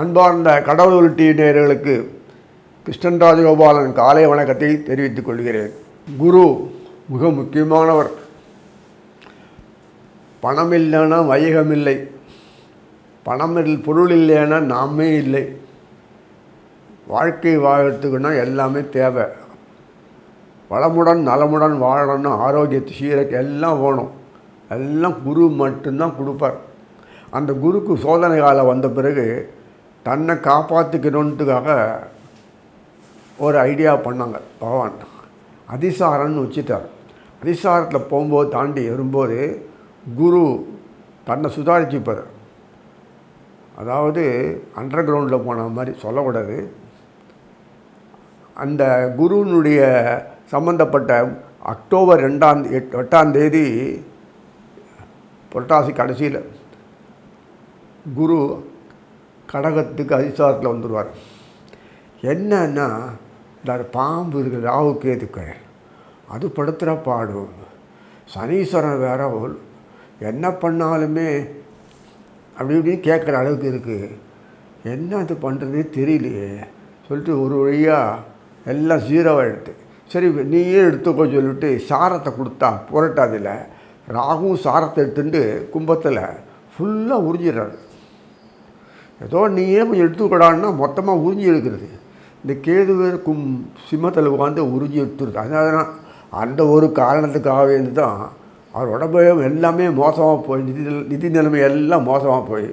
அன்பார்ந்த கடவுள் டி நேயர்களுக்கு கிருஷ்ணன் ராஜகோபாலன் காலை வணக்கத்தை தெரிவித்துக் கொள்கிறேன். குரு மிக முக்கியமானவர். பணம் இல்லைன்னா வையகம் இல்லை பணம் இல் பொருள் இல்லைன்னா நாமே இல்லை. வாழ்க்கை வாழறதுக்குன்னா எல்லாமே தேவை. வளமுடன் நலமுடன் வாழணும் ஆரோக்கியத்தை சீரக்கு எல்லாம் வேணும். எல்லாம் குரு மட்டும்தான் கொடுப்பார். அந்த குருக்கு சோதனை காலம் வந்த பிறகு தன்னை காப்பாற்றிக்கணுன்ட்டுக்காக ஒரு ஐடியா பண்ணாங்க பகவான். அதிசாரன்னு வச்சுட்டார். அதிசாரத்தில் போகும்போது தாண்டி வரும்போது குரு தன்னை சுதாரிச்சுப்பார். அதாவது அண்டர் கிரவுண்டில் போன மாதிரி சொல்லக்கூடாது. அந்த குருவினுடைய சம்மந்தப்பட்ட அக்டோபர் ரெண்டாம் எட் எட்டாம் தேதி புரட்டாசி கடைசியில் குரு கடகத்துக்கு அதிசாரத்தில் வந்துடுவார் என்னன்னா இந்த பாம்பு இருக்குது ராகு கேதுக்கள் அது படுத்துகிற பாடும் சனீஸ்வரன் வேற என்ன பண்ணாலுமே அப்படி இப்படின்னு கேட்குற அளவுக்கு இருக்குது என்ன அது பண்ணுறதே தெரியலையே. சொல்லிட்டு ஒரு வழியாக எல்லாம் ஜீரோவாக எடுத்து சரி நீயே எடுத்துக்கோ சொல்லிட்டு சாரத்தை கொடுத்தா புரட்டாதில்ல ராகும் சாரத்தை எடுத்துட்டு கும்பத்தில் ஃபுல்லாக உறிஞ்சிடுறாரு. ஏதோ நீயே கொஞ்சம் எடுத்துக்கூடாதுன்னா மொத்தமாக உறிஞ்சி எடுக்கிறது. இந்த கேது கும் சிம்மத்தில் உட்காந்து உறிஞ்சி எடுத்துருது. அதனால தான் அந்த ஒரு காரணத்துக்காகவே தான் அவர் உடம்பு எல்லாமே மோசமாக போய் நிதி நிதி நிலைமை எல்லாம் மோசமாக போய்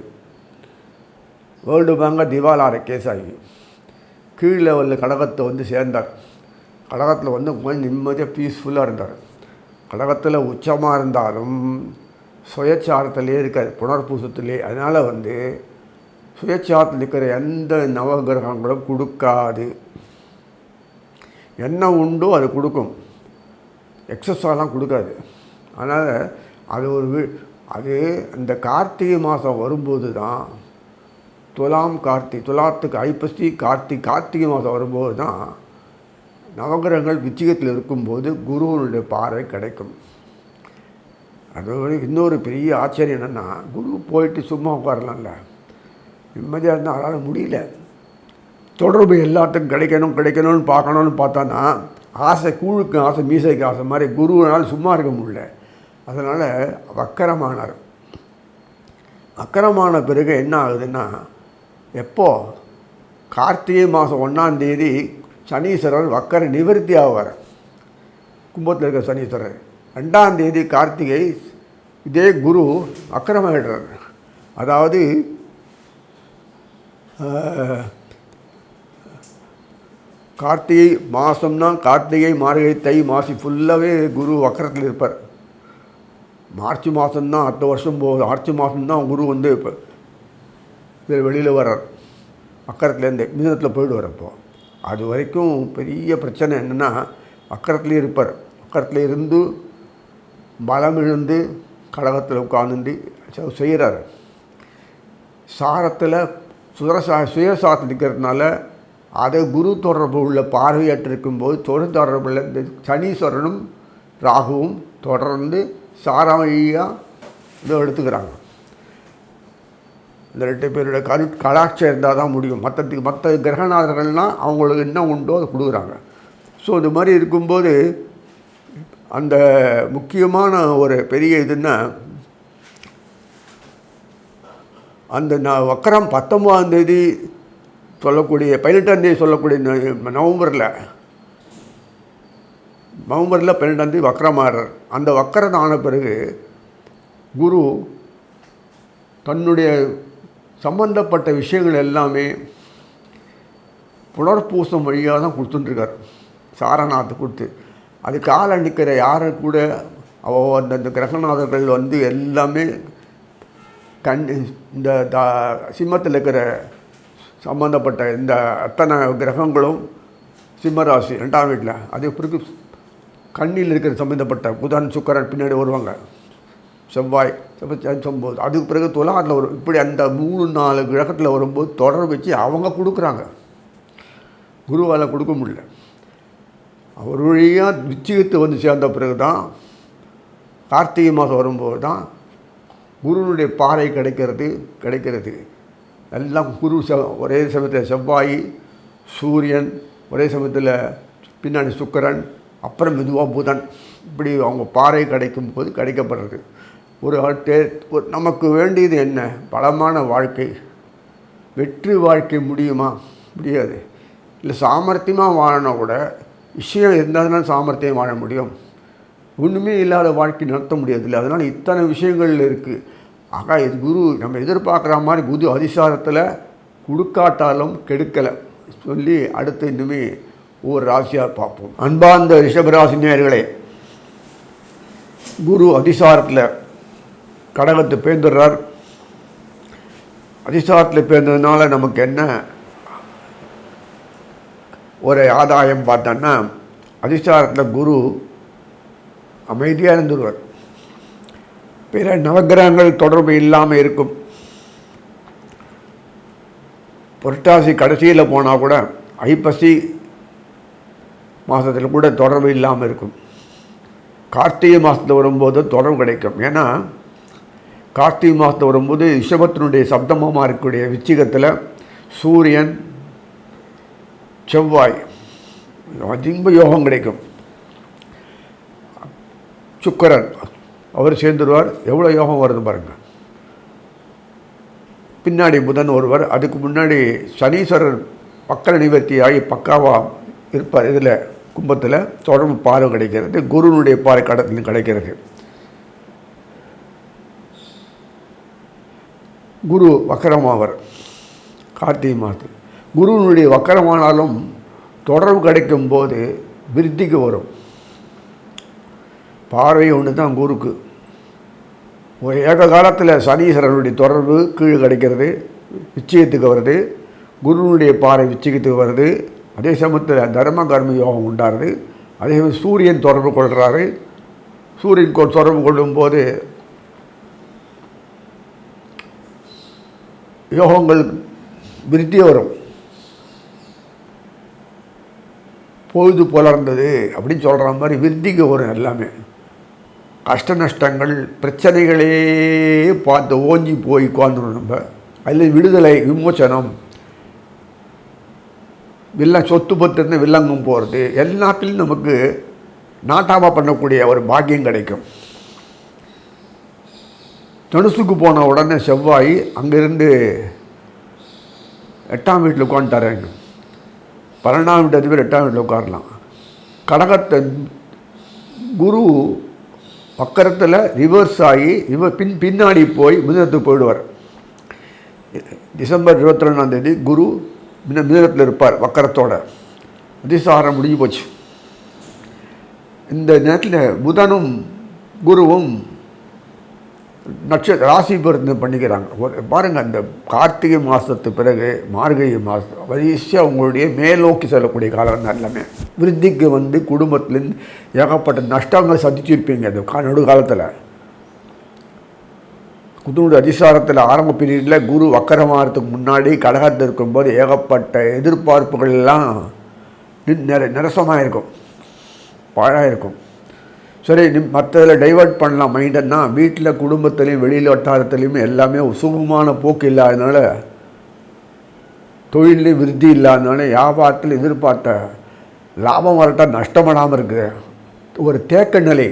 வேர்ல்டு பேங்காக திவாலார கேஸ் ஆகி கீழ் லெவலில் கடகத்தை வந்து சேர்ந்தார். கடகத்தில் வந்து கொஞ்சம் நிம்மதியாக பீஸ்ஃபுல்லாக இருந்தார். கடகத்தில் உச்சமாக இருந்தாலும் சுயச்சாரத்திலே இருக்காது புனர்பூசத்திலே. அதனால் வந்து சுயச்சாரத்தில் இருக்கிற எந்த நவகிரகங்களும் கொடுக்காது. என்ன உண்டோ அது கொடுக்கும். எக்ஸஸாலாம் கொடுக்காது. அதனால் அது ஒரு வி- அது இந்த கார்த்திகை மாதம் வரும்போது தான் துலாம் கார்த்தி துலாத்துக்கு ஐப்பசி கார்த்தி கார்த்திகை மாதம் வரும்போது தான் நவகிரகங்கள் விச்சிகத்தில் இருக்கும்போது குருவனுடைய பார்வை கிடைக்கும். அதோட இன்னொரு பெரிய ஆச்சரியம் என்னென்னா குரு போயிட்டு சும்மா உட்காரலாம்ல. நிம்மதியாக இருந்தால் அவரால் முடியல. தொடர்பு எல்லாத்துக்கும் கிடைக்கணும் கிடைக்கணும்னு பார்க்கணும்னு பார்த்தானா ஆசை கூழுக்கு ஆசை மீசைக்கு ஆசை மாதிரி குருவினால் சும்மா இருக்க முடியல. அதனால் வக்கரமானார். அக்கரமான பிறகு என்ன ஆகுதுன்னா எப்போ? கார்த்திகை மாதம் ஒன்றாந்தேதி சனீஸ்வரர் வக்கர நிவர்த்தி ஆவார். கும்பத்தில் இருக்கிற சனீஸ்வரர். ரெண்டாம் தேதி கார்த்திகை இதே குரு வக்கரமாயிடுறார். அதாவது கார்த்திகை மாதம்னா கார்த்திகை மார்கழி தை மாசி ஃபுல்லாகவே குரு வக்கரத்தில் இருப்பார். மார்ச் மாதம்தான் அடுத்த வருஷம் போகுது மார்ச் மாதம்தான் குரு வந்து இப்போ இதில் வெளியில் வர்றார். அக்கரத்துலேருந்து மிதனத்தில் போயிடுவார் அப்போ. அது வரைக்கும் பெரிய பிரச்சனை என்னென்னா அக்கரத்துலேயே இருப்பார். வக்கரத்தில் இருந்து பலம் இழந்து கடகத்தில் உட்கார்ந்து செய்கிறார் சாரத்தில் சுயசா சுயசாரத்தில் இருக்கிறதுனால அதை குரு தொடர்பு உள்ள பார்வையற்று இருக்கும்போது தொழில் தொடர்புள்ள இந்த சனீஸ்வரனும் ராகுவும் தொடர்ந்து சாராமழியாக இதை எடுத்துக்கிறாங்க. இந்த ரெண்டு பேரோட கரு கலாட்சம் இருந்தால் தான் முடியும். மற்றத்துக்கு மற்ற கிரகநாதர்கள்னால் அவங்களுக்கு என்ன உண்டோ அதை கொடுக்குறாங்க. ஸோ இந்த மாதிரி இருக்கும்போது அந்த முக்கியமான ஒரு பெரிய இதுன்னா அந்த ந வக்கரம் பத்தொம்பதாம் தேதி சொல்லக்கூடிய பதினெட்டாம் தேதி சொல்லக்கூடிய ந- நவம்பரில் நவம்பரில் பன்னெண்டாம் தேதி வக்கரமாறார். அந்த வக்கரம் ஆன பிறகு குரு தன்னுடைய சம்பந்தப்பட்ட விஷயங்கள் எல்லாமே புனர்பூசம் வழியாக தான் கொடுத்துட்டுருக்கார். சாரநாத்து கொடுத்து. அது கால நிற்கிற யாரை கூட அவ அந்தந்த கிரகநாதர்கள் வந்து எல்லாமே கண் இந்த த சிம்மத்தில் இருக்கிற சம்பந்தப்பட்ட இந்த அத்தனை கிரகங்களும் சிம்மராசி ரெண்டாம் வீட்டில். அதே பிறகு கண்ணில் இருக்கிற சம்பந்தப்பட்ட புதன் சுக்கரன் பின்னாடி வருவாங்க. செவ்வாய் செவ்வாய் அதுக்கு பிறகு துலாத்தில் வரும். இப்படி அந்த மூணு நாலு கிரகத்தில் வரும்போது தொடர் வச்சு அவங்க கொடுக்குறாங்க. குருவால் கொடுக்க முடியல. அவர் வழியாக விச்சிகத்து வந்து சேர்ந்த பிறகு தான் கார்த்திகை மாதம் வரும்போது தான் குருனுடைய பாறை கிடைக்கிறது கிடைக்கிறது. எல்லாம் குரு ச ஒரே சமயத்தில் செவ்வாய் சூரியன் ஒரே சமயத்தில் பின்னாடி சுக்கரன் அப்புறம் மெதுவாக புதன். இப்படி அவங்க பாறை கிடைக்கும் போது கிடைக்கப்படுறது. ஒரு ஆட்டே நமக்கு வேண்டியது என்ன? பலமான வாழ்க்கை. வெற்றி வாழ்க்கை முடியுமா? முடியாது. இல்லை சாமர்த்தியமாக வாழனா கூட விஷயம் இருந்தால் தான் சாமர்த்தியம் வாழ முடியும்? ஒன்றுமே இல்லாத வாழ்க்கை நடத்த முடியாதில்லை. அதனால் இத்தனை விஷயங்கள் இருக்குது ஆகா இது குரு நம்ம எதிர்பார்க்குற மாதிரி குரு அதிசாரத்தில் கொடுக்காட்டாலும் கெடுக்கலை. சொல்லி அடுத்து இன்னுமே ஒவ்வொரு ராசியாக பார்ப்போம். அன்பார்ந்த ரிஷபராசி நேர்களே குரு அதிசாரத்தில் கடகத்தை பேர்ந்துடுறார் அதிசாரத்தில் பேர்ந்ததுனால நமக்கு என்ன? ஒரு ஆதாயம் பார்த்தோன்னா அதிசாரத்தில் குரு அமைதியாக இருந்துருவார் பிற நவகிரகங்கள் தொடர்பு இல்லாமல் இருக்கும். புரட்டாசி கடைசியில் போனால் கூட ஐப்பசி மாதத்தில் கூட தொடர்பு இல்லாமல் இருக்கும். கார்த்திகை மாதத்தில் வரும்போது தொடர்பு கிடைக்கும். ஏன்னா கார்த்திகை மாதத்தில் வரும்போது ரிஷபத்தினுடைய சப்தமமாக இருக்கக்கூடிய விச்சிகத்தில் சூரியன் செவ்வாய் ரொம்ப யோகம் கிடைக்கும். சுக்கரன். அவர் சேர்ந்துருவார். எவ்வளோ யோகம் வருது பாருங்கள் பின்னாடி புதன் ஒருவர் அதுக்கு முன்னாடி சனீஸ்வரர் பக்க நிவர்த்தி ஆகி பக்காவாக இருப்பார். இதில் கும்பத்தில் தொடர்பு பாறை கிடைக்கிறது. குருனுடைய பாறை கடத்திலும் கிடைக்கிறது. குரு வக்கரமாவர். கார்த்திகை மாதம் குருவினுடைய வக்கரமானாலும் தொடர்பு கிடைக்கும் போது விருத்திக்கு வரும். பார்வை ஒன்று தான் குருக்கு ஒரு ஏக காலத்தில் சனீஸ்வரனுடைய தொடர்பு கீழே கிடைக்கிறது விச்சயத்துக்கு வருது குருனுடைய பாறை விச்சயத்துக்கு வருது அதே சமயத்தில் தர்ம கர்ம யோகம் உண்டாருது அதே சமயம் சூரியன் தொடர்பு கொள்கிறாரு சூரியன் தொடர்பு கொள்ளும்போது யோகங்கள் விருத்தி வரும். பொழுது புலர்ந்தது அப்படின்னு சொல்கிற மாதிரி விருத்திக்கு வரும் எல்லாமே. கஷ்ட நஷ்டங்கள் பிரச்சனைகளே பார்த்து ஓஞ்சி போய் உட்காந்துரும் நம்ம. அதில் விடுதலை விமோச்சனம் வில்ல சொத்து பத்திருந்து வில்லங்கம் போகிறது. எல்லாத்துலேயும் நமக்கு நாட்டாமா பண்ணக்கூடிய ஒரு பாக்கியம் கிடைக்கும். தனுசுக்கு போன உடனே செவ்வாய் அங்கேருந்து எட்டாம் வீட்டில் உட்காந்துட்டாரேங்க பன்னெண்டாம் வீட்டு அதிபர் எட்டாம் வீட்டில் உட்காரலாம். கடகத்தை குரு பக்கரத்தில் ரிவர்ஸ் ஆகி ரிவர் பின் பின்னாடி போய் மிதனத்துக்கு போயிடுவார். டிசம்பர் இருபத்தி ரெண்டாம் தேதி குரு முன்ன மிதனத்தில் இருப்பார் வக்கரத்தோட. அதிசாரம் முடிஞ்சு போச்சு. இந்த நேரத்தில் புதனும் குருவும் நட்ச ராசி பொருத்தம் பண்ணிக்கிறாங்க. ஒரு பாருங்கள் அந்த கார்த்திகை மாதத்து பிறகு மார்கழி மாதம் வரிசையாக அவங்களுடைய மேலோக்கி செல்லக்கூடிய காலம் தான் எல்லாமே. விருத்திக்கு வந்து குடும்பத்துலேருந்து ஏகப்பட்ட நஷ்டங்கள் சந்திச்சிருப்பீங்க. அந்த கா நடு காலத்தில் குருனுடைய அதிசாரத்தில் ஆரம்ப பீரியடில் குரு வக்கரமாகறதுக்கு முன்னாடி கடகத்தில் இருக்கும்போது ஏகப்பட்ட எதிர்பார்ப்புகள் எல்லாம் நிற நிரசமாக இருக்கும் பாழாக இருக்கும் சரி நீ மற்றதில் டைவர்ட் பண்ணலாம். மைண்டன்னா வீட்டில் குடும்பத்துலேயும் வெளியில் வட்டாரத்துலேயும் எல்லாமே சுகமான போக்கு இல்லாதனால தொழிலையும் விருத்தி இல்லாதனால வியாபாரத்தில் எதிர்பார்த்த லாபம் வரட்டா நஷ்டப்படாமல் இருக்குது ஒரு தேக்க நிலை.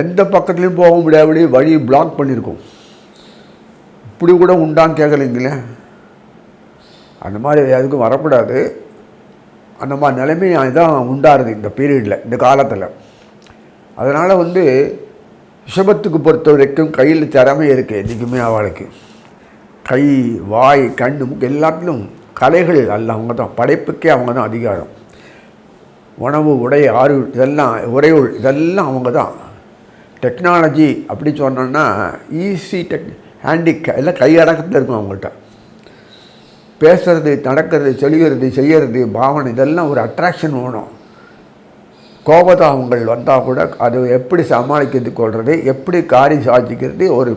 எந்த பக்கத்துலேயும் போக முடியாதபடி வழி பிளாக் பண்ணியிருக்கோம் இப்படி கூட உண்டான்னு கேட்கலைங்களே அந்த மாதிரி எதுக்கும் வரக்கூடாது. அந்த மாதிரி நிலைமை தான் உண்டாருது இந்த பீரியடில் இந்த காலத்தில். அதனால் வந்து ரிஷபத்துக்கு பொறுத்த வரைக்கும் கையில் திறமை இருக்குது என்றைக்குமே அவளுக்கு. கை வாய் கண் மூக்கு எல்லாத்திலும் கலைகள் அல்ல அவங்க தான் படைப்புக்கே அவங்க தான் அதிகாரம். உணவு உடை ஆறு இதெல்லாம் உரையுள் இதெல்லாம் அவங்க தான் டெக்னாலஜி அப்படி சொன்னோன்னா ஈஸி டெக் ஹேண்டிக் எல்லாம் கையடக்கத்தில் இருக்கும் அவங்கள்ட்ட. பேசுறது நடக்கிறது சொல்கிறது செய்யறது பாவனை இதெல்லாம் ஒரு அட்ராக்ஷன் வேணும். கோபதாபங்கள் வந்தால் கூட அது எப்படி சமாளிக்கிறது கொள்வது எப்படி காரியம் சாதிக்கிறது ஒரு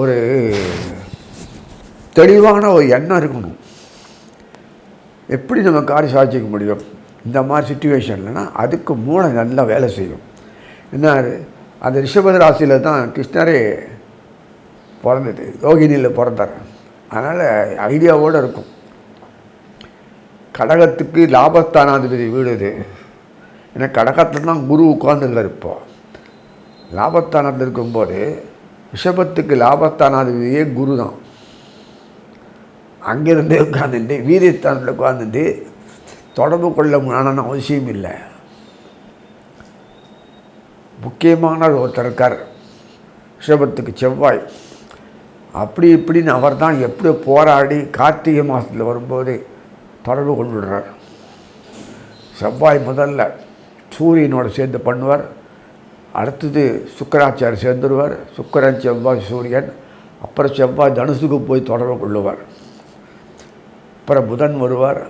ஒரு தெளிவான ஒரு எண்ணம் இருக்கணும். எப்படி நம்ம காரியம் சாதிக்க முடியும்? இந்த மாதிரி சுச்சுவேஷன்லனா அதுக்கு மூளை நல்லா வேலை செய்யும். என்ன அந்த ரிஷப ராசியில் தான் கிருஷ்ணரே பிறந்தது யோகினியில் பிறந்தார். அதனால் ஐடியாவோடு இருக்கும். கடகத்துக்கு லாபஸ்தானாதிபதி வீடு இது. ஏன்னா கடகத்தில் தான் குரு உட்கார்ந்துருக்கார் இப்போ. லாபஸ்தானத்தில் இருக்கும்போது ரிஷபத்துக்கு லாபஸ்தானாதிபதியே குரு தான். அங்கேருந்தே உட்காந்துட்டு வீரியஸ்தானத்தில் உட்காந்துட்டு தொடர்பு கொள்ள முடியாத அவசியம் இல்லை. முக்கியமான ஒருத்தர் இருக்கார். ரிஷபத்துக்கு செவ்வாய். அப்படி இப்படின்னு அவர் தான் எப்படி போராடி கார்த்திகை மாதத்தில் வரும்போது தொடர்பு கொண்டுடுறார். செவ்வாய் முதல்ல சூரியனோட சேர்ந்து பண்ணுவார். அடுத்தது சுக்கராச்சார் சேர்ந்துருவார். சுக்கரன் செவ்வாய் சூரியன். அப்புறம் செவ்வாய் தனுசுக்கு போய் தொடர்பு கொள்ளுவார். அப்புறம் புதன் வருவார்.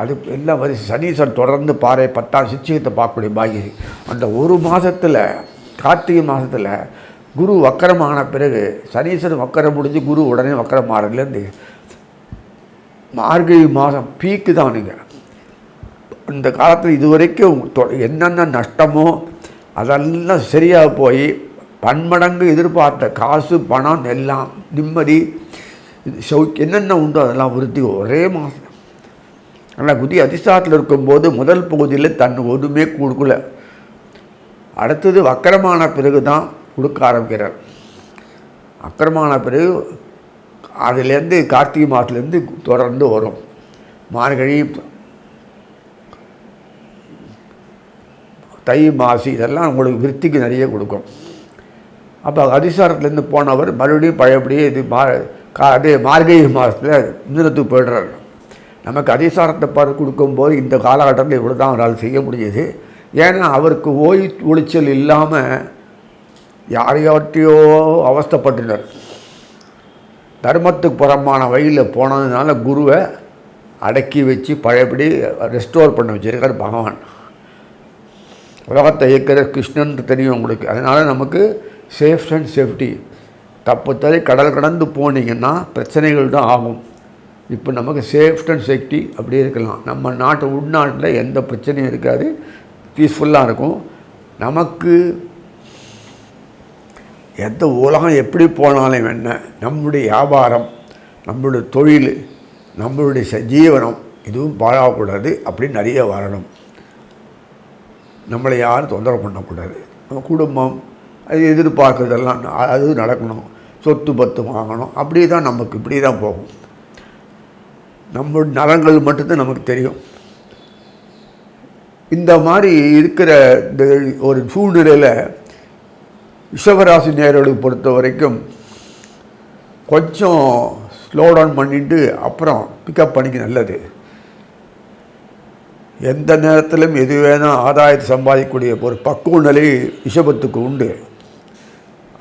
அது எல்லாம் வரி சனீசன் தொடர்ந்து பாறை பத்தாம் சிச்சிகத்தை பார்க்கக்கூடிய பாகிரி அந்த ஒரு மாதத்தில் கார்த்திகை மாதத்தில் குரு வக்கரமான பிறகு சனீஸ்வரன் வக்கரம் முடிஞ்சு குரு உடனே வக்கரம் மாறதுலேருந்து மார்கழி மாதம் பீக்கு தான் நீங்கள் இந்த காலத்தில் இது வரைக்கும் என்னென்ன நஷ்டமோ அதெல்லாம் சரியாக போய் பன்மடங்கு எதிர்பார்த்த காசு பணம் எல்லாம் நிம்மதி இது சௌ என்னென்ன உண்டோ அதெல்லாம் விருத்தி ஒரே மாதம். ஆனால் குதி அதிசாரத்தில் இருக்கும்போது முதல் பகுதியில் தன் ஒன்றுமே கொடுக்கல. அடுத்தது வக்கரமான பிறகு தான் கொடுக்க ஆரம்பிக்கிறார். அக்கிரமான பிறகு அதுலேருந்து கார்த்திகை மாதத்துலேருந்து தொடர்ந்து வரும். மார்கழி தை மாசி இதெல்லாம் உங்களுக்கு விருத்திக்கு நிறைய கொடுக்கும். அப்போ அதிசாரத்துலேருந்து போனவர் மறுபடியும் பழையபடியே இது மா கா அது மார்கழி மாதத்தில் மிதனத்துக்கு போய்டுறாரு. நமக்கு அதிசாரத்தை பாரு கொடுக்கும்போது இந்த காலகட்டத்தில் இவ்வளோ தான் அவரால் செய்ய முடியுது. ஏன்னா அவருக்கு ஓய் ஒளிச்சல் இல்லாமல் யாரையாவற்றையோ அவஸ்தப்பட்டனர். தர்மத்துக்கு புறமான வழியில் போனதுனால குருவை அடக்கி வச்சு பழையபடி ரெஸ்டோர் பண்ண வச்சுருக்கார் பகவான். உலகத்தை இயக்கிற கிருஷ்ணன் தெரியும் உங்களுக்கு. அதனால் நமக்கு சேஃப் அண்ட் சேஃப்டி தப்பு தலை கடல் கடந்து போனீங்கன்னா பிரச்சனைகள் தான் ஆகும். இப்போ நமக்கு சேஃப் அண்ட் சேஃப்டி அப்படியே இருக்கலாம். நம்ம நாட்டு உள்நாட்டில் எந்த பிரச்சனையும் இருக்காது. பீஸ்ஃபுல்லாக இருக்கும். நமக்கு எந்த உலகம் எப்படி போனாலும் என்ன நம்முடைய வியாபாரம் நம்மளுடைய தொழில் நம்மளுடைய சஜீவனம் ஜீவனம் இதுவும் பாழாகக்கூடாது அப்படின்னு நிறைய வரணும். நம்மளை யாரும் தொந்தரவு பண்ணக்கூடாது. நம்ம குடும்பம் அது எதிர்பார்க்குறதெல்லாம் அது நடக்கணும். சொத்து பத்து வாங்கணும். அப்படி தான் நமக்கு இப்படி தான் போகும். நம்ம நலங்கள் மட்டும்தான் நமக்கு தெரியும். இந்த மாதிரி இருக்கிற இந்த ஒரு சூழ்நிலையில் விஷவராசி நேரலை பொறுத்த வரைக்கும் கொஞ்சம் ஸ்லோ டவுன் பண்ணிட்டு அப்புறம் பிக்கப் பண்ணிக்க நல்லது. எந்த நேரத்திலும் எது வேணால் ஆதாயத்தை சம்பாதிக்கக்கூடிய ஒரு பக்குவ நிலை விஷபத்துக்கு உண்டு.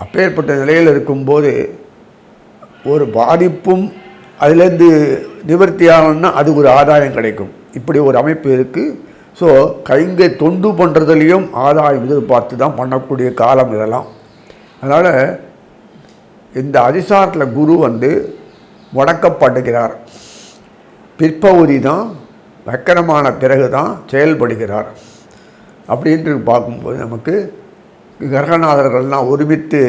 அப்பேற்பட்ட நிலையில் இருக்கும்போது ஒரு பாதிப்பும் அதுலேருந்து நிவர்த்தி ஆகணும்னா அது ஒரு ஆதாயம் கிடைக்கும். இப்படி ஒரு அமைப்பு இருக்குது ஸோ கைங்க தொண்டு பண்ணுறதுலேயும் ஆதாயம் எதிர்பார்த்து தான் பண்ணக்கூடிய காலம் இதெல்லாம். அதனால் இந்த அதிசாரத்தில் குரு வந்து முடக்கப்படுகிறார். பிற்பகுதி தான் வக்கரமான பிறகு தான் செயல்படுகிறார். அப்படின்ட்டு பார்க்கும்போது நமக்கு கிரகநாதர்கள்லாம் ஒருமித்து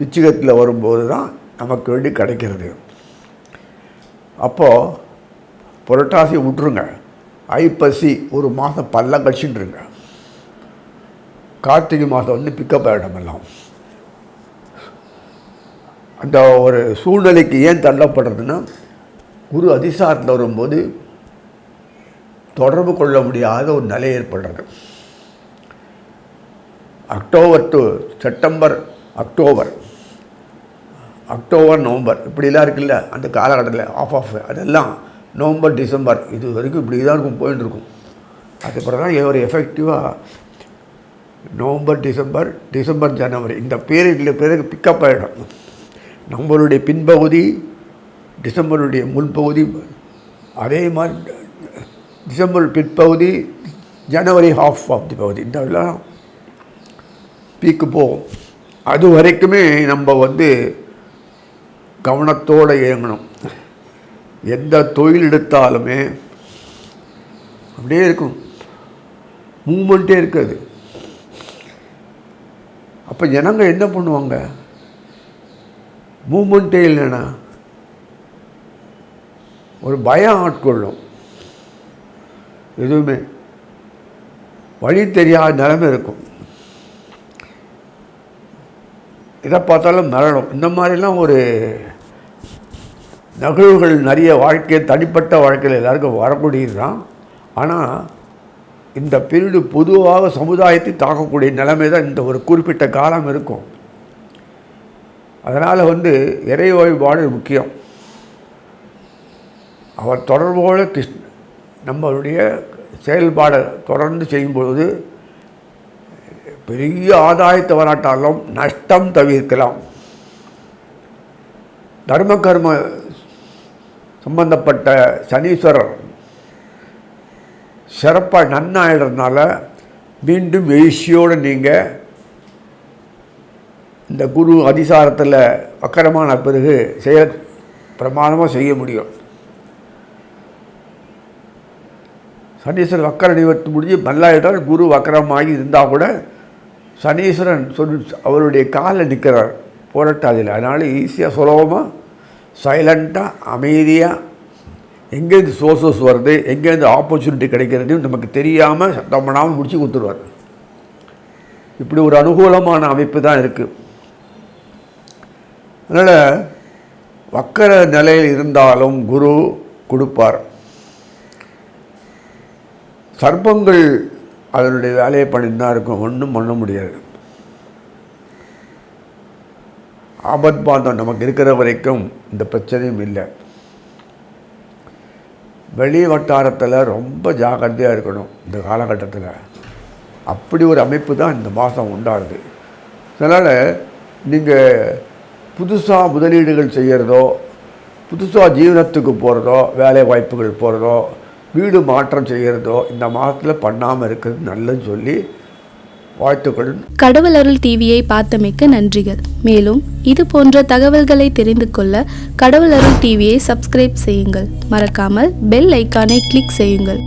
விச்சிகத்தில் வரும்போது தான் நமக்கு வேண்டி கிடைக்கிறது. அப்போது புரட்டாசி விட்டுருங்க. ஐப்பசி ஒரு மாதம் பல்ல கழிச்சுட்டுருங்க கார்த்திகை மாதம் வந்து பிக்கப் ஆகிடமெல்லாம் அந்த ஒரு சூழ்நிலைக்கு ஏன் தள்ளப்படுறதுன்னா குரு அதிசாரத்தில் வரும்போது தொடர்பு கொள்ள முடியாத ஒரு நிலை ஏற்படுறது. October to September October. October November. இப்படிலாம் இருக்குல்ல அந்த காலகட்டத்தில் ஆஃப் ஆஃப் அதெல்லாம் நவம்பர் டிசம்பர் இது வரைக்கும் இப்படி தான் இருக்கும் போயின்னு இருக்கும் அதுக்கப்புறம் தான் ஒரு எஃபெக்டிவாக நவம்பர் டிசம்பர் டிசம்பர் ஜனவரி. இந்த பீரியடில் பிறகு பிக்கப் ஆகிடும் நம்மளுடைய பின்பகுதி டிசம்பருடைய முன்பகுதி அதே மாதிரி டிசம்பர் பிற்பகுதி ஜனவரி ஹாஃப் ஆஃப் தி பகுதி. இந்த பீக்கு போகும். அது வரைக்குமே நம்ம வந்து கவனத்தோடு இயங்கணும். எந்த தொழில் எடுத்தாலுமே அப்படியே இருக்கும். மூமெண்ட்டே இருக்காது. அப்போ ஜனங்கள் என்ன பண்ணுவாங்க? மூமெண்ட்டே இல்லைன்னா ஒரு பயம் ஆட்கொள்ளும். எதுவுமே. வழி தெரியாத நிலைமை இருக்கும். இதை பார்த்தாலும் மரணம் இந்த மாதிரிலாம் ஒரு நகழ்வுகள் நிறைய வாழ்க்கை தனிப்பட்ட வாழ்க்கையில் எல்லாருக்கும் வரக்கூடியது தான். ஆனால் இந்த பீரியடு பொதுவாக சமுதாயத்தை தாக்கக்கூடிய நிலைமை தான் இந்த ஒரு குறிப்பிட்ட காலம் இருக்கும். அதனால் வந்து இறை வழிபாடு முக்கியம். அவர் தொடர்போடு கிருஷ்ண நம்மளுடைய செயல்பாடை தொடர்ந்து செய்யும்பொழுது பெரிய ஆதாயத்தை வராட்டாலும் நஷ்டம் தவிர்க்கலாம். தர்ம கர்ம சம்பந்தப்பட்ட சனீஸ்வரர் சிறப்பாக நன்னாயிடுறதுனால மீண்டும் எழுச்சியோடு நீங்கள் இந்த குரு அதிசாரத்தில் வக்கரமான பிறகு செய்ய பிரமாணமாக செய்ய முடியும். சனீஸ்வரன் வக்கர நிவர்த்தி முடிஞ்சு பல்லாயிட்டால் குரு வக்கரமாகி இருந்தால் கூட சனீஸ்வரன் சொல் அவருடைய காலில் நிற்கிறார் போராட்டாதில் அதனால் ஈஸியாக சுலபமாக சைலண்ட்டாக அமைதியாக எங்கேருந்து சோர்சஸ் வருது எங்கேருந்து ஆப்பர்ச்சுனிட்டி கிடைக்கிறதையும் நமக்கு தெரியாமல் சத்தம் பண்ணாமல் முடிச்சு கொடுத்துருவார். இப்படி ஒரு அனுகூலமான அமைப்பு தான் இருக்குது அதனால் வக்கர நிலையில் இருந்தாலும் குரு கொடுப்பார். சர்ப்பங்கள் அதனுடைய வேலையை பண்ணிட்டு தான் இருக்கும். ஒன்றும் பண்ண முடியாது. ஆபத் பாந்தம் நமக்கு இருக்கிற வரைக்கும் இந்த பிரச்சனையும் இல்லை. வெளி வட்டாரத்தில் ரொம்ப ஜாக்கிரதையாக இருக்கணும் இந்த காலகட்டத்தில். அப்படி ஒரு அமைப்பு தான் இந்த மாதம் உண்டாகுது. அதனால் நீங்கள் புதுசாக முதலீடுகள் செய்கிறதோ புதுசாக ஜீவனத்துக்கு போகிறதோ வேலை வாய்ப்புகள் போகிறதோ வீடு மாற்றம் செய்கிறதோ இந்த மாதத்தில் பண்ணாமல் இருக்கிறது நல்லதுன்னு சொல்லி வாழ்த்துக்கள். கடவுள் அருள் டிவியை பார்த்தமைக்க நன்றிகள். மேலும் இது போன்ற தகவல்களை தெரிந்து கொள்ள கடவுள் அருள் டிவியை சப்ஸ்கிரைப் செய்யுங்கள். மறக்காமல் பெல் ஐக்கானை கிளிக் செய்யுங்கள்.